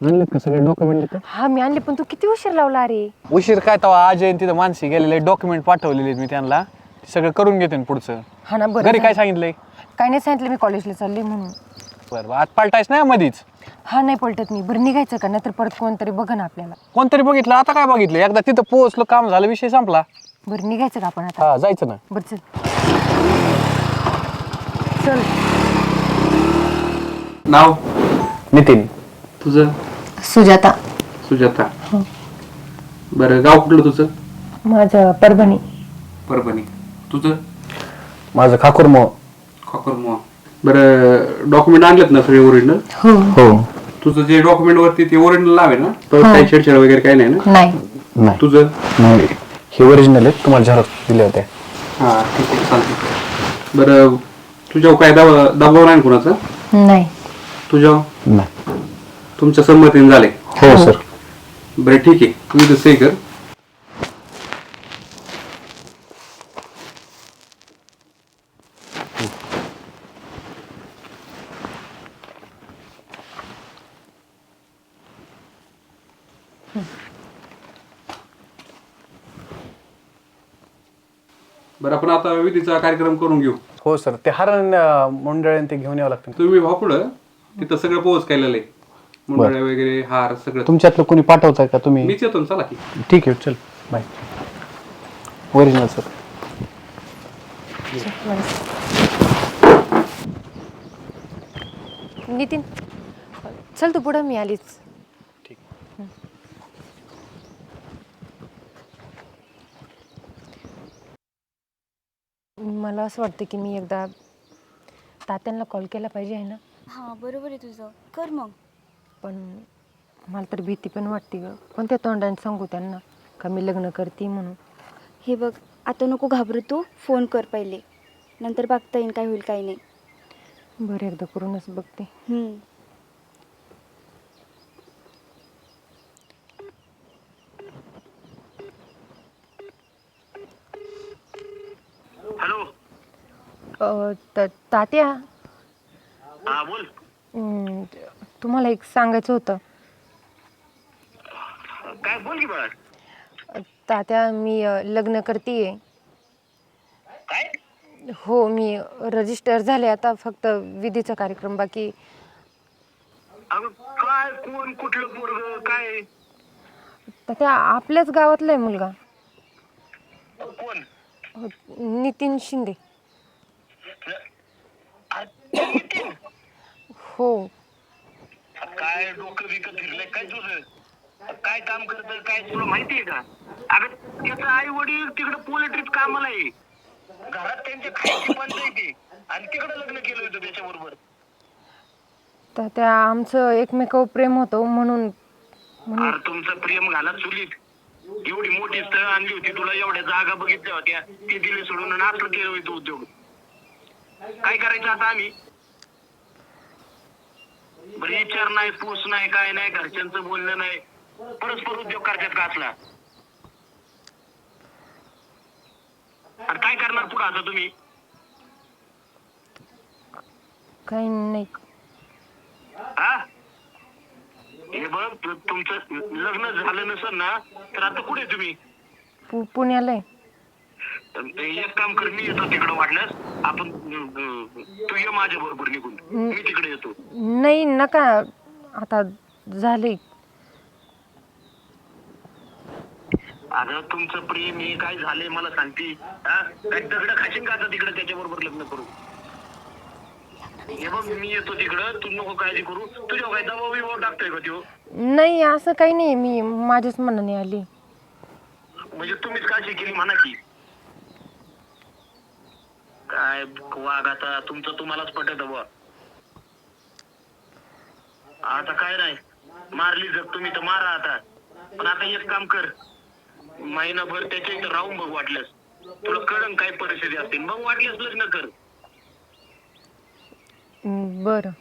आणले का सगळे डॉक्युमेंट हा मी आणले पण तू किती उशीर लावला अरे उशीर काय तवा अजय तिथं मानसी गेलेले डॉक्युमेंट पाठवलेले आहेत मी त्यांना. ते सगळं करून घेते ना पुढचं. हा ना बरं घरी काय झालं. सांगितलंय? काय नाही सांगितलं मी कॉलेजला चालले म्हणून. बरं बरं, आज पालटायच नाही मधीच? हा नाही पलटत मी. बरं निघायचं का? नाहीतर परत कोणतरी बघ ना आपल्याला. कोणतरी बघितलं आता काय बघितलं? एकदा तिथं पोहोचलो काम झालं विषय संपला. बरं निघायचं का आपण आता? हा जायचं ना. बरं चल. चल. नाव? नितीन. तुझं? सुजाता. सुजाता. बरं गाव कुठलं तुझं? माझं परभणी. परभणी. तुझं? माझं खाकुर मो खोकरमोह बरं डॉक्युमेंट आणलेत ना सगळे ओरिजिनल हो. हो. तुझं जे डॉक्युमेंट वरती ते ओरिजिनल नाव आहे ना? परत काही छेडछाड वगैरे काही नाही ना? नाही. नाही. तुझं? नाही. हे ओरिजिनल आहेत तुम्हाला झेरॉक्स दिले होते. हा ठीक आहे चालते बरं तुझ्यावर काय दबाव दबाव नाही ना कुणाचा? नाही. तुझ्यावर? नाही. तुमच्या संमतीने झाले. हो सर. बरं ठीक आहे. तू इथं सही कर. बरं आपण आता विधीचा कार्यक्रम करून घेऊ. हो सर. ते हरण मंडळ ते घेऊन यावं लागतं. तुम्ही भापुडं तिथं सगळं पोहोच केलेलं आहे. मुंडळे वगैरे हार सगळं. तुमच्यातलं कोणी पाठवताय का तुम्ही? मीच येतो ना चला की. ठीक आहे चल. बाय. ओरिजिनल सर नितीन चल तू पुढं मी आलीच. ठीक. मला असं वाटतं की मी एकदा तात्यांना कॉल केला पाहिजे आहे ना? हां बरोबर आहे तुझं. कर मग. पण मला तर भीती पण वाटते ग. कोणत्या तोंडाने सांगू त्यांना का मी लग्न करते म्हणून. हे बघ आता नको घाबरू तू. फोन कर पहिले. नंतर बघता येईन काय होईल काय नाही. बरं एकदा करूनच बघते. हम्म. हॅलो. अं, त- तात्या? हा बोल. अं, तुम्हाला एक सांगायचं होतं. काय बोल की बाळा? तात्या मी अं, लग्न करते काय? हो मी रजिस्टर झाले आता फक्त विधीचा कार्यक्रम बाकी. अगं काय कोण कुठलं पोरग काय? तात्या आपल्याच गावातला आहे मुलगा. कोण? अं, नितीन शिंदे. अरे, नितीन. हो. काय डोकं बिकत फिरलंय काय तुझं? काय काम करत काय तुला माहितीये का? अगं त्याचं आई वडील तिकडे पोलिट्रीत कामाला आहे. घरात त्यांच्या खायची पंचायती आणि तिकडे लग्न केलं होतं त्याच्या बरोबर तर त्या आमचं एकमेकावर प्रेम होतं म्हणून अरे तुमचं प्रेम घाला चुलीत. एवढी मोठी स्थळ आणली होती तुला एवढ्या जागा बघितल्या होत्या. ते दिले सोडून आणि असलं केलं होतं उद्योग. काय करायचं आता आम्ही? विचार नाही पूस नाही काय नाही घरच्यांचं बोलणं नाही. परस्पर उद्योग करतात का असला? अरे काय करणार पुढे आता तुम्ही? काही नाही. हा? हे बघ तु- तुमचं लग्न झालं नसेल ना तर आता कुठे तुम्ही? पु पुण्याला आहे. एक काम कर मी येतो तिकडे वाटल्यास आपण तू ये माझ्या बरोबर निघून. मी तिकडे येतो. नाही नका. आता झाले. अगं तुमचं प्रेम हे काय झाले मला सांगते. हा? काय दगड खाशील का आता तिकडे त्याच्या बरोबर लग्न करू हे बघ मी येतो तिकडं. तू नको काळजी करू. तुझ्या काय दबाव बिबाव टाकतोय का तो नाही असं काही नाही. मी माझ्याच मनाने आली. म्हणजे तुम्हीच काळजी केली म्हणा की. काय वाघ आता तुमचं तुम्हालाच पटत बुवा आता काय नाही. मारली जग तुम्ही तर मारा आता. पण आता एक काम कर. महिनाभर त्याच्या इथं राहून बघ वाटल्यास तुला कळण काय परिस्थिती असते. मग वाटल्यास लग्न कर. बरं.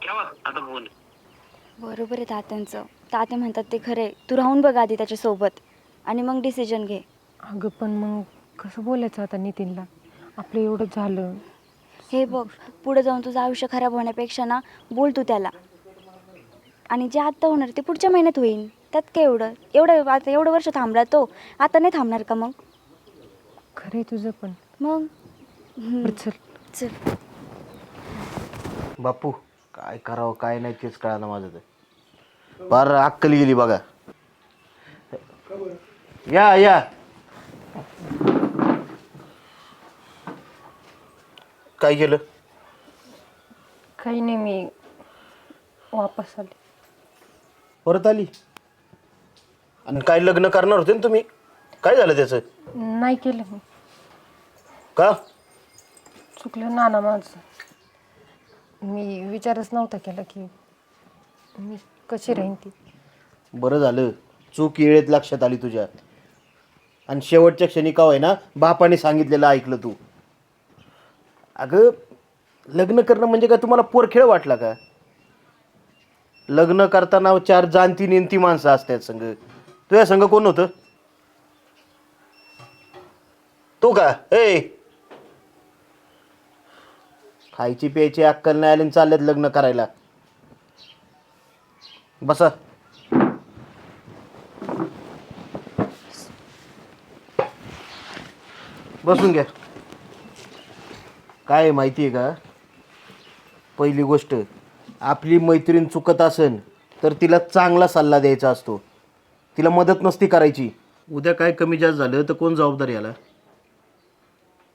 ठेवा आता फोन. बरोबर आहे तात्यांचं. तात्या म्हणतात ते खरे तू राहून बघ आधी त्याच्यासोबत. आणि मग डिसिजन घे. अगं पण मग कसं बोलायचं आता नितीनला? आपलं एवढं झालं. हे बघ पुढे जाऊन तुझं आयुष्य खराब होण्यापेक्षा ना बोल तू त्याला. आणि जे आत्ता होणार ते पुढच्या महिन्यात होईल त्यात काय एवढं? एवढं आता एवढं वर्ष थांबला तो. आता नाही थांबणार का मग? खरं आहे तुझं पण. मग? बरं चल. चल. बापू काय करावं काय नाही तेच कळालं माझं तर. फार अक्कल गेली बघा. या या. काय केलं? काही नाही मी वापस आले. परत आली? आणि काय लग्न करणार होते ना तुम्ही? काय झालं त्याचं? नाही केलं मी. का? चुकलं नाना माझं. मी विचारच नव्हता केला की मी कशी राहीन ती. बरं झालं. चूक येळेत लक्षात आली तुझ्या आणि शेवटच्या क्षणी का आहे ना बापाने सांगितलेलं ऐकलं तू. अगं लग्न करणं म्हणजे काय? तुम्हाला पोरखेळ वाटला का? लग्न करताना चार जाणती नेणती माणसं असतात संघ तुझ्या संघ कोण होतं तो का? ए! खायची प्यायची अक्कल नाही आली आणि चाललेत लग्न करायला. बसा. बसून घ्या. काय आहे माहिती आहे का? पहिली गोष्ट आपली मैत्रीण चुकत असेल तर तिला चांगला सल्ला द्यायचा असतो. तिला मदत नसती करायची. उद्या काय कमी जास्त झालं तर कोण जबाबदार याला?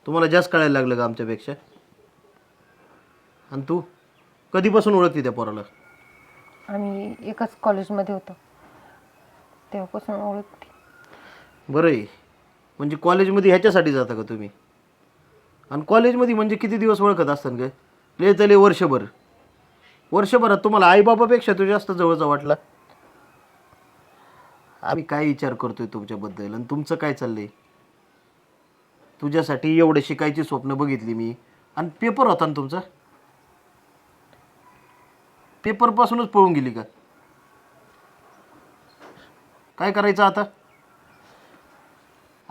तुम्हाला जास्त कळायला लागलं का आमच्यापेक्षा? आणि तू? कधीपासून ओळखते त्या पोराला? आम्ही एकाच कॉलेजमध्ये होतो. तेव्हापासून ओळखते. बरं आहे. म्हणजे कॉलेजमध्ये ह्याच्यासाठी जाता का तुम्ही? आणि कॉलेजमध्ये म्हणजे किती दिवस ओळखत असतात का ले तले वर्षभर. वर्षभरात तुम्हाला आईबाबापेक्षा तो जास्त जवळचा वाटला. आम्ही काय विचार करतोय तुमच्याबद्दल आणि तुमचं काय चाललंय? तुझ्यासाठी एवढे शिकायची स्वप्न बघितली मी. आणि पेपर होता ना तुमचा? पेपरपासूनच पळून गेली का? काय करायचं आता?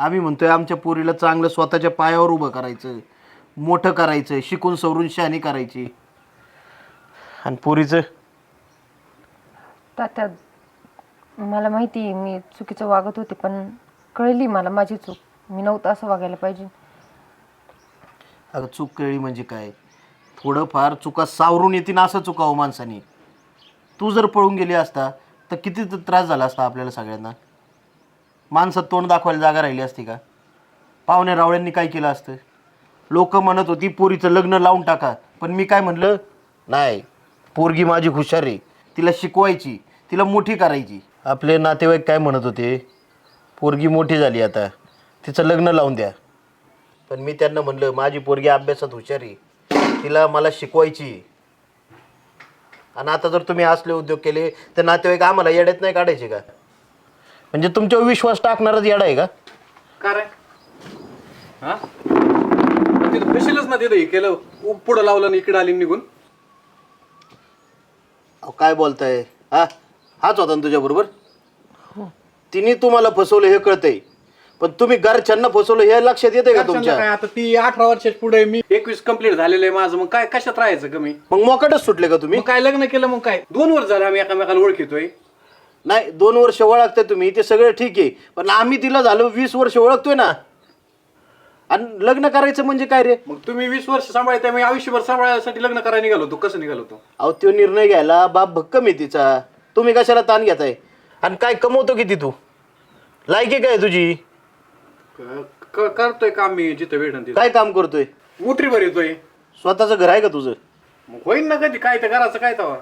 आम्ही म्हणतोय आमच्या पोरीला चांगलं स्वतःच्या पायावर उभं करायचं मोठं करायचं शिकून सवरून शहाणी करायची. आणि पोरीचं? तात्या मला माहिती आहे मी चुकीचं वागत होते पण कळली मला माझी चूक. मी नव्हतं असं वागायला पाहिजे. अगं चूक कळली म्हणजे काय? थोडंफार चुका सावरून येतील असं चुकावं माणसाने. तू जर पळून गेली असता तर किती त- त्रास झाला असता आपल्याला सगळ्यांना? माणसात तोंड दाखवायला जागा राहिली असती का? पाहुण्या रावळ्यांनी काय केलं असतं? लोक म्हणत होती पोरीचं लग्न लावून टाका. पण मी काय म्हणलं? नाही. पोरगी माझी हुशार आहे. तिला शिकवायची तिला मोठी करायची. आपले नातेवाईक काय म्हणत होते? पोरगी मोठी झाली आता. तिचं लग्न लावून द्या. पण मी त्यांना म्हणलं माझी पोरगी अभ्यासात हुशार आहे. तिला मला शिकवायची आणि आता जर तुम्ही असले उद्योग केले तर नातेवाईक आम्हाला येड्यात नाही काढायचे का? म्हणजे तुमच्यावर विश्वास टाकणारच येडा आहे का? का रे? हा? तिथं फशीलच ना तिथं हे केलं उ- पुढं लावलं आणि इकडे आली निघून. अहो, काय बोलताय? हा? हाच होता ना तुझ्याबरोबर तिने तुम्हाला फसवलं हे कळतंय. पण तुम्ही घरच्यांना फसवलं हे लक्षात येते का तुमच्या? काय आता ती अठरा वर्षाच्या पुढे मी एकवीस कंप्लीट झालेलं आहे माझं. मग काय कशात राहायचं कमी मग मोकाटच सुटले का तुम्ही? मग काय लग्न केलं मग काय? दोन वर्ष झाले आम्ही एकामेकाला ओळखितोय. नाही दोन वर्ष ओळखताय तुम्ही ते सगळं ठीक आहे. पण आम्ही तिला झालो वीस वर्ष ओळखतोय ना. आणि लग्न करायचं म्हणजे काय रे? मग तुम्ही वीस वर्ष सांभाळता मी आयुष्यभर सांभाळण्यासाठी लग्न करायला निघालो होतो कसं निघालो होतो? अहो तो निर्णय घ्यायला बाप भक्कम आहे तिचा. तुम्ही कशाला ताण घेताय? आणि काय कमवतो किती तू? लायकी काय आहे तुझी? क- क- करतोय काम मी जिथं भेटन तिथं. काय काम करतोय? मोटरी भर येतोय. स्वतःचं घर आहे का तुझं? मग होईन ना कधी काय ते घराचं काय तवा.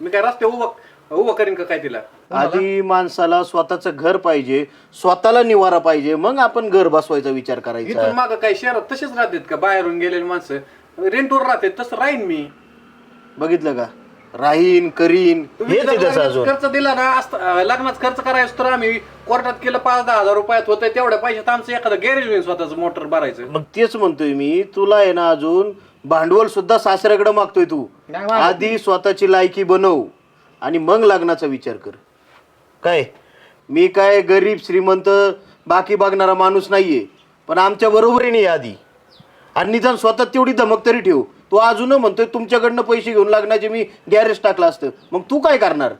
मी काय रस्ते उभं उभं करीन का काय तिला आधी माणसाला स्वतःचं घर पाहिजे स्वतःला निवारा पाहिजे मग आपण घर बसवायचा विचार करायचा. इथून माग काय शहरात तसेच राहतात का? बाहेरून गेलेले माणसं. रेंटवर राहतात तसं राहीन मी. बघितलं का? राहीन करीन. तुम्ही हेच जर आहे त्याचं लग्नाचा अजून. खर्च दिला ना असता- अं, लग्नाचा खर्च करायचं तर आम्ही कोर्टात केलं पाच दहा हजार रुपयात होतं तेवढ्या पैशात आमचं एखादं गॅरेज होईल स्वतःचं मोटर भरायचं. मग तेच म्हणतोय मी तुला आहे ना अजून भांडवल सुद्धा सासऱ्याकडे मागतोय तू. आधी स्वतःची लायकी बनव. आणि मग लग्नाचा विचार कर. काय? मी काय गरीब श्रीमंत बाकी बघणारा माणूस नाहीये पण आमच्या बरोबरीने ये आधी. आणि निदान स्वतः तेवढी धमक तरी ठेव. तू अजून म्हणतोय तुमच्याकडनं पैसे घेऊन लागण्याचे मी गॅरेज टाकलं असतं. मग तू काय करणार?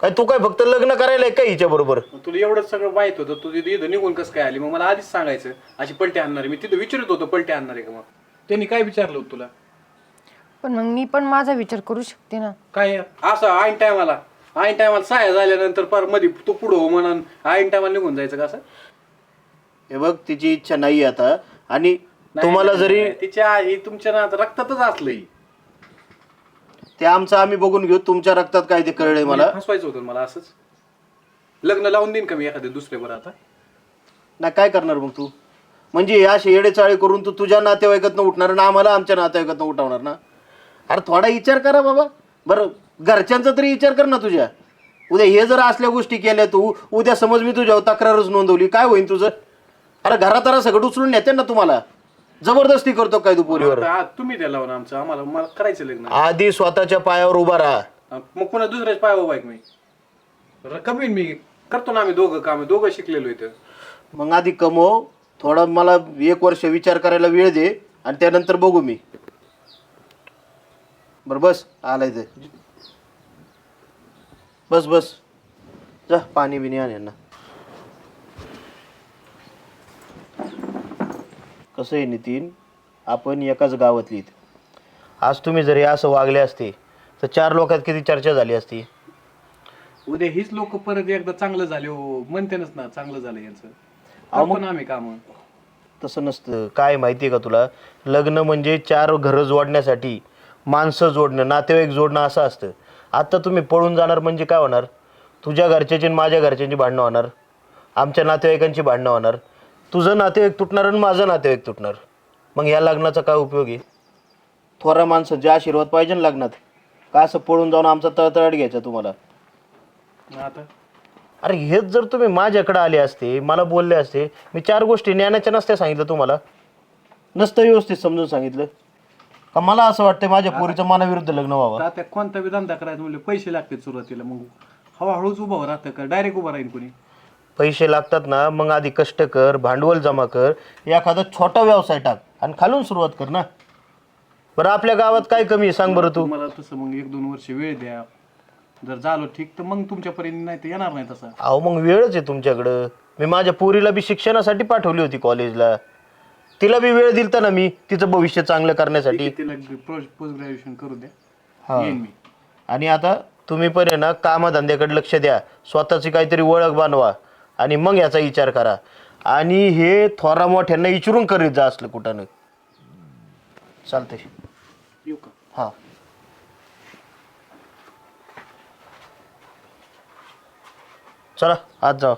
काय तू काय फक्त लग्न करायला आहे का हिच्या बरोबर? मग तुला एवढंच सगळं माहीत होतं तू तिथे इथं निघून कसं काय आली? मग मला आधीच सांगायचं अशी पलटी आणणार. आहे. मी तिथं विचारत होतो पलटी आणणार आहे का मग? त्यांनी काय विचारलं होतं तुला? पण मग मी पण माझा विचार करू शकते ना. काय असं ऐन टायमाला ऐन टायमाला सहाय्य झाल्यानंतर परमध्ये तू पुढं हो म्हणून ऐन टायमाला निघून जायचं का असं? हे बघ तिची इच्छा नाही आता. आणि नाही, तुम्हाला नाही, जरी नाही, तिच्या ही तुमच्या ना रक्तातच असलं. ही. ते आमचं आम्ही बघून घेऊ. तुमच्या रक्तात काय ते कळलंय मला. म्हणजे फसवायचं होतं मला असंच. लग्न लावून देईन का मी एखाद्या दुसऱ्या बरं आता? नाही काय करणार मग तू? म्हणजे या येडेचाळे करून तू तुझ्या नातेवाईकातनं उठणार ना आम्हाला आमच्या नातेवाईकातनं उठवणार ना? अरे थोडा विचार करा बाबा. बरं घरच्यांचा तरी विचार कर ना तुझ्या. उद्या हे जर असल्या गोष्टी केल्या तू उद्या समज मी तुझ्यावर तक्रारच नोंदवली काय होईल तुझं? अरे घरात अरे सगळं उचलून नेते ना तुम्हाला. जबरदस्ती करतो काय तू पोरीवर? आता तुम्ही द्या लावून आमचं आम्हाला मला करायचं लग्न. आधी स्वतःच्या पायावर उभा राहा. मग पुन्हा दुसऱ्याच पाय बाईक मी? कमीन मी. करतो ना आम्ही दोघं काम दोघं शिकलेलो इथं. मग आधी कमव थोडा मला एक वर्ष विचार करायला वेळ दे आणि त्यानंतर बघू मी. बरं बस. आलाय ते. बस बस. जा पाणी बिणी आण यांना. कसं आहे नितीन? आपण एकाच गावातली. आज तुम्ही जरी असं वागले असते तर चार लोकात किती चर्चा झाली असती? उद्या हीच लोक परत एकदा चांगलं झाले हो. म्हणतेनच ना चांगलं झालं यांचं. अहो, मग- ना आम्ही काम. तसं नसतं. काय माहिती आहे का तुला? लग्न म्हणजे चार घरं जोडण्यासाठी माणसं जोडणं नातेवाईक जोडणं असं असतं. आता तुम्ही पळून जाणार म्हणजे काय होणार? तुझ्या घरच्याची आणि माझ्या घरच्यांची भांडणं होणार. आमच्या नातेवाईकांची भांडणं होणार. तुझं नातेवाईक तुटणार आणि माझं नातेवाईक तुटणार. मग या लग्नाचा काय उपयोग आहे? थोरा माणसं जे आशीर्वाद पाहिजे ना लग्नात. का असं पळून जाऊन आमचा तळतळाट घ्यायचा तुम्हाला? आता? अरे हेच जर तुम्ही माझ्याकडे आले असते मला बोलले असते मी चार गोष्टी ज्ञानाच्या नसत्या सांगितलं तुम्हाला. नसतं व्यवस्थित समजून सांगितलं. का मला असं वाटतं माझ्या पोरीचं मनाविरुद्ध लग्न व्हावं. आता कोणता बी धंदा करायचा म्हणजे पैसे लागतात सुरुवातीला मग हळूहळूच उभं राहतं का? डायरेक्ट उभं राहील कोणी? पैसे लागतात ना मग आधी कष्ट कर भांडवल जमा कर एखादा छोटा व्यवसाय टाक आणि खालून सुरुवात कर ना. बरं आपल्या गावात काय कमी आहे? सांग बरं तू. तुम्हाला तसं मग एक दोन वर्ष वेळ द्या. जर झालो ठीक तर मग तुमच्यापर्यंत नाही तर येणार नाही तसा. अहो मग वेळच आहे तुमच्याकडं. मी माझ्या पोरीला बी शिक्षणासाठी पाठवली होती कॉलेजला तिला बी वेळ दिलता ना मी तिचं भविष्य चांगलं करण्यासाठी. तिला पोस्ट ग्रॅज्युएशन करू द्या. येईन मी. आणि आता तुम्ही पण आहे ना कामधंद्याकडे लक्ष द्या. स्वतःची काहीतरी ओळख बांधवा आणि मग याचा विचार करा. आणि हे थोरा मोठ्यांना विचारून करीत जा असलं कुठं चालतंय. येऊ का? हां. चला आज जाऊ